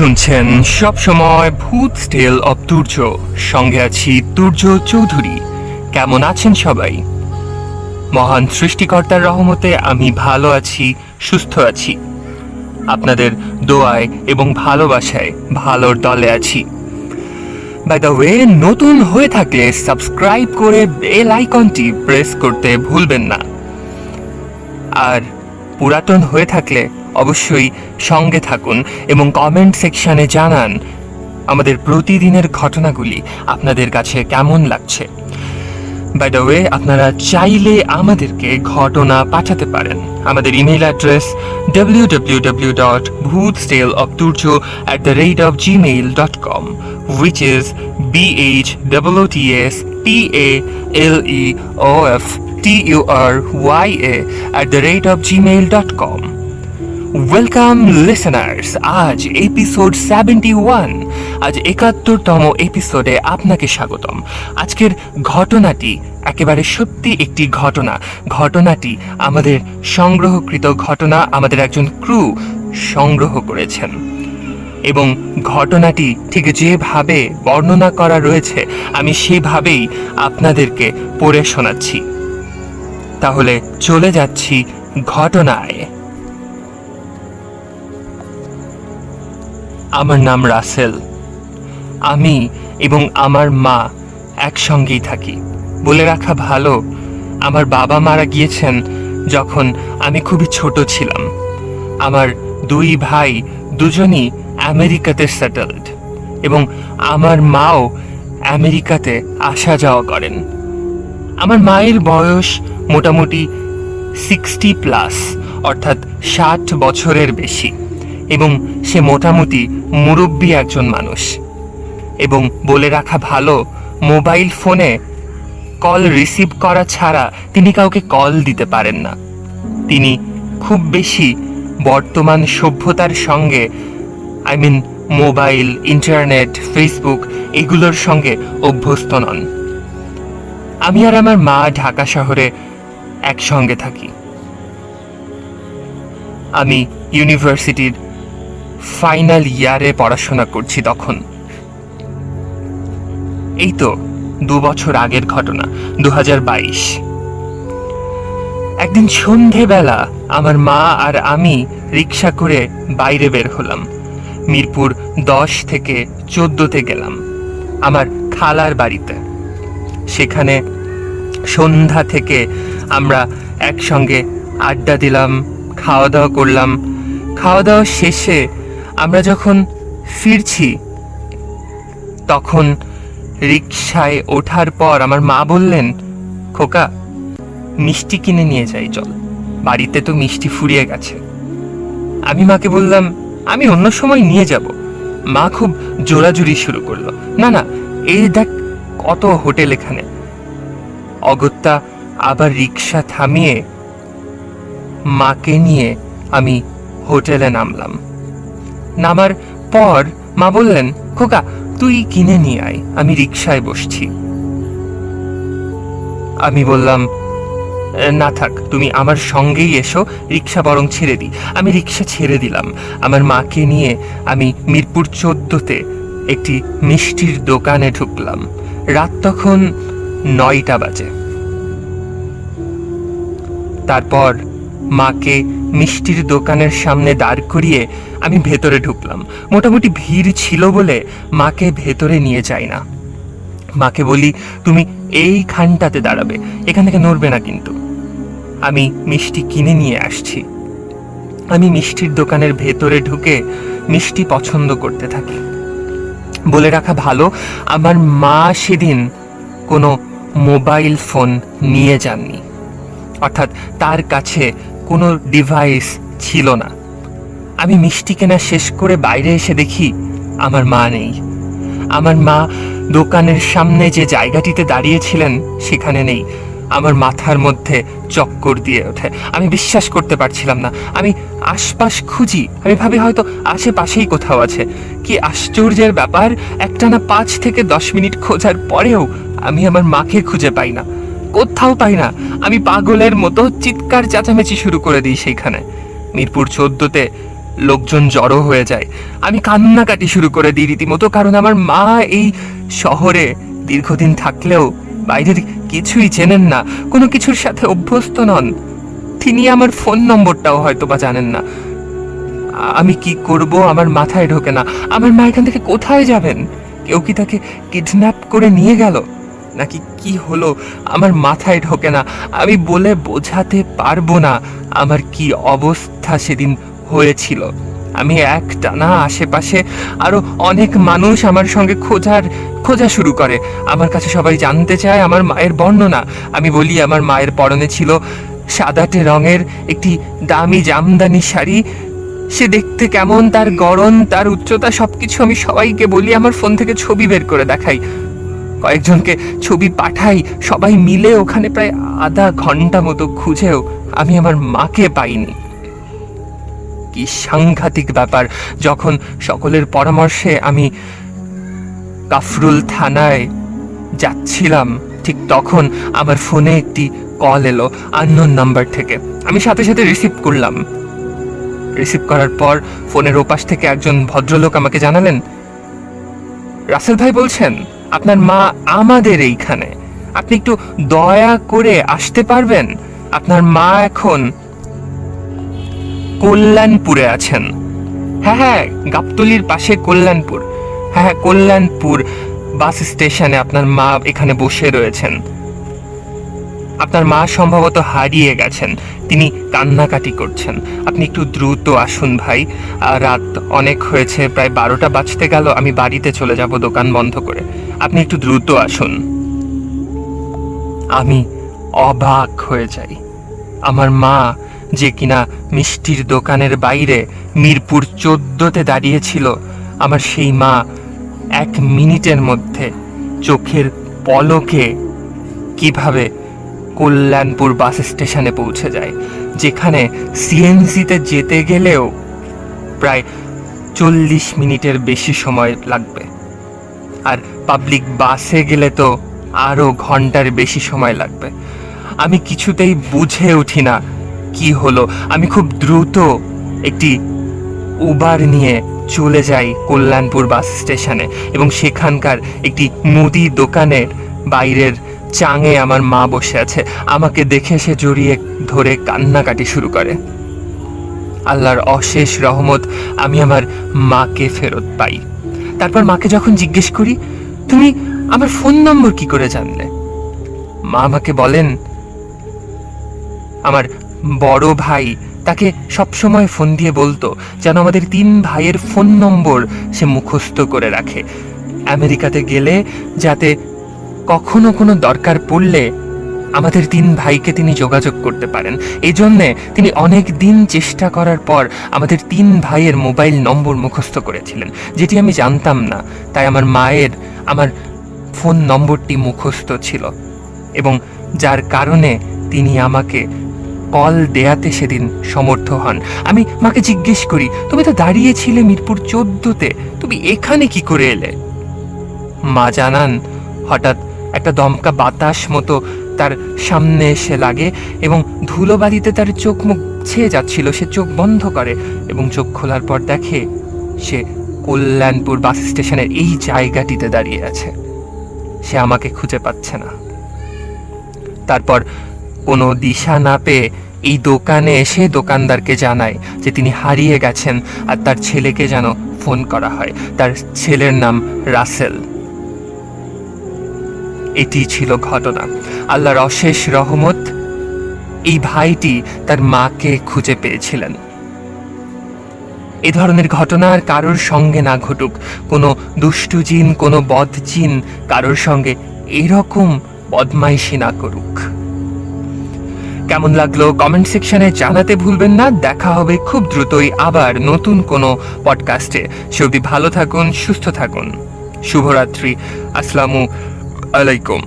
শুনছেন সব সময় ভূত স্টেল অব তুর্য সঙ্গে আছি তুর্য চৌধুরী। কেমন আছেন সবাই? মহান সৃষ্টিকর্তার রহমতে আমি ভালো আছি, সুস্থ আছি। আপনাদের দোয়ায় এবং ভালোবাসায় ভালোর দলে আছি। বাই দ্য ওয়ে নতুন হয়ে থাকলে সাবস্ক্রাইব করে বেল আইকনটি প্রেস করতে ভুলবেন না। আর পুরাতন হয়ে থাকলে অবশ্যই সঙ্গে থাকুন এবং কমেন্ট সেকশনে জানান আমাদের প্রতিদিনের ঘটনাগুলি, আপনাদের কাছে কেমন লাগছে। বাই দ্য ওয়ে আপনারা চাইলে আমাদেরকে ঘটনা পাঠাতে পারেন। আমাদের email address W W W dot Bhoot স্টেল of Turya at the rate of Gmail dot com which is B H double O T S P A L E O F T U R Y A at the rate of Gmail dot com welcome listeners আজ episode seventy one আজ একাত্তরতম এপিসোডে আপনাকে স্বাগতম। আজকের ঘটনাটি একেবারে সত্যি একটি ঘটনা। ঘটনাটি আমাদের সংগ্রহকৃত ঘটনা আমাদের একজন ক্রু সংগ্রহ করেছেন। এবং ঘটনাটি ঠিক যেভাবে বর্ণনা করা রয়েছে, আমি সেভাবেই আপনাদেরকে পড়ে শোনাচ্ছি। তাহলে চলে যাচ্ছি ঘটনায়। আমার নাম রাসেল। আমি এবং আমার মা একসঙ্গেই থাকি। বলে রাখা ভালো, আমার বাবা মারা গিয়েছেন যখন আমি খুবই ছোট ছিলাম। আমার দুই ভাই দুজনই আমেরিকাতে সেটেলড এবং আমার মাও আমেরিকাতে আসা যাওয়া করেন। আমার মায়ের বয়স মোটামুটি সিক্সটি প্লাস, অর্থাৎ ষাট বছরের বেশি। এবং সে মোটামুটি মুরব্বী একজন মানুষ। এবং বলে রাখা ভালো, মোবাইল ফোনে কল রিসিভ করা ছাড়া তিনি কাউকে কল দিতে পারেন না। তিনি খুব বেশি বর্তমান সভ্যতার সঙ্গে, I mean mobile, internet, Facebook এগুলোর সঙ্গে অভ্যস্ত নন। আমি আর আমার মা ঢাকা শহরে একসঙ্গে থাকি। আমি ইউনিভার্সিটির ফাইনাল ইয়ারে পড়াশোনা করছি তখন। এই তো দু বছর আগের ঘটনা দু হাজার বাইশ। একদিন সন্ধেবেলা আমার মা আর আমি রিক্সা করে বাইরে বের হলাম। মিরপুর দশ থেকে চোদ্দতে গেলাম, আমার খালার বাড়িতে। সেখানে সন্ধ্যা থেকে আমরা একসঙ্গে আড্ডা দিলাম, খাওয়া দাওয়া করলাম। খাওয়া দাওয়া শেষে আমরা যখন ফিরছি, তখন রিক্সায় ওঠার পর আমার মা বললেন, খোকা, মিষ্টি কিনে নিয়ে যাই, চল। বাড়িতে তো মিষ্টি ফুরিয়ে গেছে। আমি মাকে বললাম, আমি অন্য সময় নিয়ে যাব। মা খুব জোরাজুরি শুরু করল। না না, এই দেখ কত হোটেল এখানে। অগত্যা আবার রিক্সা থামিয়ে মাকে নিয়ে আমি হোটেলে নামলাম। নামার পর মা বললেন, খোকা, তুই কিনে নিয়ে আয়, আমি রিক্সায় বসছি। আমি বললাম, না থাক, তুমি আমার সঙ্গেই এসো রিক্সা বরং ছেড়ে দিই আমি রিক্সা ছেড়ে দিলাম। আমার মাকে নিয়ে আমি মিরপুর চোদ্দতে একটি মিষ্টির দোকানে ঢুকলাম। রাত তখন নয়টা বাজে। তারপর মাকে মিষ্টির দোকানের সামনে দাঁড় করিয়ে আমি ভেতরে ঢুকলাম। মোটামুটি ভিড় ছিল বলে মাকে ভেতরে নিয়ে যাই না। মাকে বলি, তুমি এই খানটাতে দাঁড়াবে, এখান থেকে নড়বে না কিন্তু। আমি মিষ্টি কিনে নিয়ে আসছি। আমি মিষ্টির দোকানের ভেতরে ঢুকে মিষ্টি পছন্দ করতে থাকি। বলে রাখা ভালো, আমার মা সেদিন কোনো মোবাইল ফোন নিয়ে যাননি। অর্থাৎ তার কাছে কোনো ডিভাইস ছিল না। আমি মিষ্টি কেনা শেষ করে বাইরে এসে দেখি আমার মা নেই। আমার মা দোকানের সামনে যে জায়গাটিতে দাঁড়িয়েছিলেন, সেখানে নেই। আমার মাথার মধ্যে চক্কর দিয়ে ওঠে। আমি বিশ্বাস করতে পারছিলাম না। আমি আশপাশ খুঁজি। আমি ভাবি হয়তো আশেপাশেই কোথাও আছে। কি আশ্চর্যের ব্যাপার, একটানা পাঁচ থেকে দশ মিনিট খোঁজার পরেও আমি আমার মাকে খুঁজে পাই না। কোথাও পাই না। আমি পাগলের মতো চিৎকার চেঁচামেচি শুরু করে দিই সেইখানে। মিরপুর চোদ্দতে লোকজন জড়ো হয়ে যায়। আমি কান্নাকাটি শুরু করে দিই রীতিমতো, কারণ আমার মা এই শহরে দীর্ঘদিন থাকলেও বাইরের কিছুই চেনেন না, কোনো কিছুর সাথে অভ্যস্ত নন। তিনি আমার ফোন নম্বরটাও হয়তো বা জানেন না। আমি কি করব? আমার মাথায় ঢোকে না। আমার মা এখান থেকে কোথায় যাবেন? কেউ কি তাকে কিডন্যাপ করে নিয়ে গেল? নাকি কি হলো? আমার মাথায় ঢোকে না। আমি বলে বোঝাতে পারব না আমার কি অবস্থা সেদিন হয়েছিল। আমি এক টানা আশেপাশে আরও অনেক মানুষ আমার সঙ্গে খোঁজার, খোঁজা শুরু করে। আমার কাছে সবাই জানতে চায় আমার মায়ের বর্ণনা। আমি বলি, আমার মায়ের পরনে ছিল সাদাটে রঙের একটি দামি জামদানি শাড়ি। সে দেখতে কেমন, তার গড়ন, তার উচ্চতা সবকিছু আমি সবাইকে বলি, আমার ফোন থেকে ছবি বের করে দেখাই। কয়েকজনকে ছবি পাঠাই, সবাই মিলে ওখানে প্রায় আধা ঘণ্টা মতো খুঁজেও আমি আমার মাকে পাইনি। কি সাংঘাতিক ব্যাপার, যখন সকলের পরামর্শে আমি কাফরুল থানায় যাচ্ছিলাম, ঠিক তখন আমার ফোনে একটি কল এলো আননোন নাম্বার থেকে। আমি সাথে সাথে রিসিভ করলাম। রিসিভ করার পর ফোনের ওপাশ থেকে একজন ভদ্রলোক আমাকে জানালেন, রাসেল ভাই বলছেন আপনার মা আমাদের এইখানে। আপনি একটু দয়া করে আসতে পারবেন? আপনার মা এখন কল্যাণপুরে আছেন। হ্যাঁ হ্যাঁ গাবতলির পাশে কল্যাণপুর। হ্যাঁ হ্যাঁ কল্যাণপুর বাস স্টেশনে আপনার মা এখানে বসে রয়েছেন। আপনার মা সম্ভবত হারিয়ে গেছেন। তিনি কান্নাকাটি করছেন। আপনি একটু দ্রুত আসুন ভাই। রাত অনেক হয়েছে, প্রায় বারোটা বাজতে গেল। আমি বাড়িতে চলে যাব, দোকান বন্ধ করে। আপনি একটু দ্রুত আসুন। আমি অবাক হয়ে যাই। আমার মা যে কিনা মিষ্টির দোকানের বাইরে মিরপুর চোদ্দতে দাঁড়িয়েছিল, আমার সেই মা এক মিনিটের মধ্যে চোখের পলকে কীভাবে কল্যাণপুর বাস স্টেশনে পৌঁছে যায়, যেখানে সিএনসিতে যেতে গেলেও প্রায় চল্লিশ মিনিটের বেশি সময় লাগবে। আর পাবলিক বাসে গেলে তো আরও ঘণ্টার বেশি সময় লাগবে। আমি কিছুতেই বুঝে উঠি না কি হলো। আমি খুব দ্রুত একটি উবার নিয়ে চলে যাই কল্যাণপুর বাস স্টেশনে এবং সেখানকার একটি মুদি দোকানের বাইরের চাঙে আমার মা বসে আছে। আমাকে দেখে সে জড়িয়ে ধরে কান্নাকাটি শুরু করে। আল্লাহর অশেষ রহমত, আমি আমার মাকে ফেরত পাই। তারপর মাকে যখন জিজ্ঞেস করি, তুমি আমার ফোন নম্বর কি করে জানলে? মা আমাকে বলেন, আমার বড় ভাই তাকে সবসময় ফোন দিয়ে বলতো যেন আমাদের তিন ভাইয়ের ফোন নম্বর সে মুখস্থ করে রাখে। আমেরিকাতে গেলে যাতে কখনো কোনো দরকার পড়লে আমাদের তিন ভাইকে তিনি যোগাযোগ করতে পারেন। এই জন্যে তিনি অনেক দিন চেষ্টা করার পর আমাদের তিন ভাইয়ের মোবাইল নম্বর মুখস্থ করেছিলেন, যেটি আমি জানতাম না। তাই আমার মায়ের, আমার ফোন নম্বরটি মুখস্থ ছিল এবং যার কারণে তিনি আমাকে কল দেয়াতে সেদিন সমর্থ হন। আমি মাকে জিজ্ঞেস করি, তুমি তো দাঁড়িয়েছিলে মিরপুর চোদ্দতে, তুমি এখানে কি করে এলে? মা জানান, হঠাৎ একটা দমকা বাতাস মতো তার সামনে এসে লাগে এবং ধুলোবালিতে তার চোখ মুখ ছেয়ে যাচ্ছিল। সে চোখ বন্ধ করে এবং চোখ খোলার পর দেখে সে কল্যাণপুর বাস স্টেশনের এই জায়গাটিতে দাঁড়িয়ে আছে। সে আমাকে খুঁজে পাচ্ছে না। তারপর কোনো দিশা না পেয়ে এই দোকানে এসে দোকানদারকে জানায় যে তিনি হারিয়ে গেছেন আর তার ছেলেকে যেন ফোন করা হয়। তার ছেলের নাম রাসেল। এটি ছিল ঘটনা। আল্লাহর অশেষ রহমত, এই ভাইটি তার মাকে খুঁজে পেয়েছিলেন। এ ধরনের ঘটনা আর কারোর সঙ্গে না ঘটুক। কোনো দুষ্টু জিন, কোনো বদ জিন কারোর সঙ্গে এরকম বদমাইশি না করুক। কেমন লাগল কমেন্ট সেকশনে জানাতে ভুলবেন না। দেখা হবে খুব দ্রুতই আবার নতুন কোনো পডকাস্টে সে ভালো থাকুন, সুস্থ থাকুন। শুভরাত্রি। আসসালামু আলাইকুম।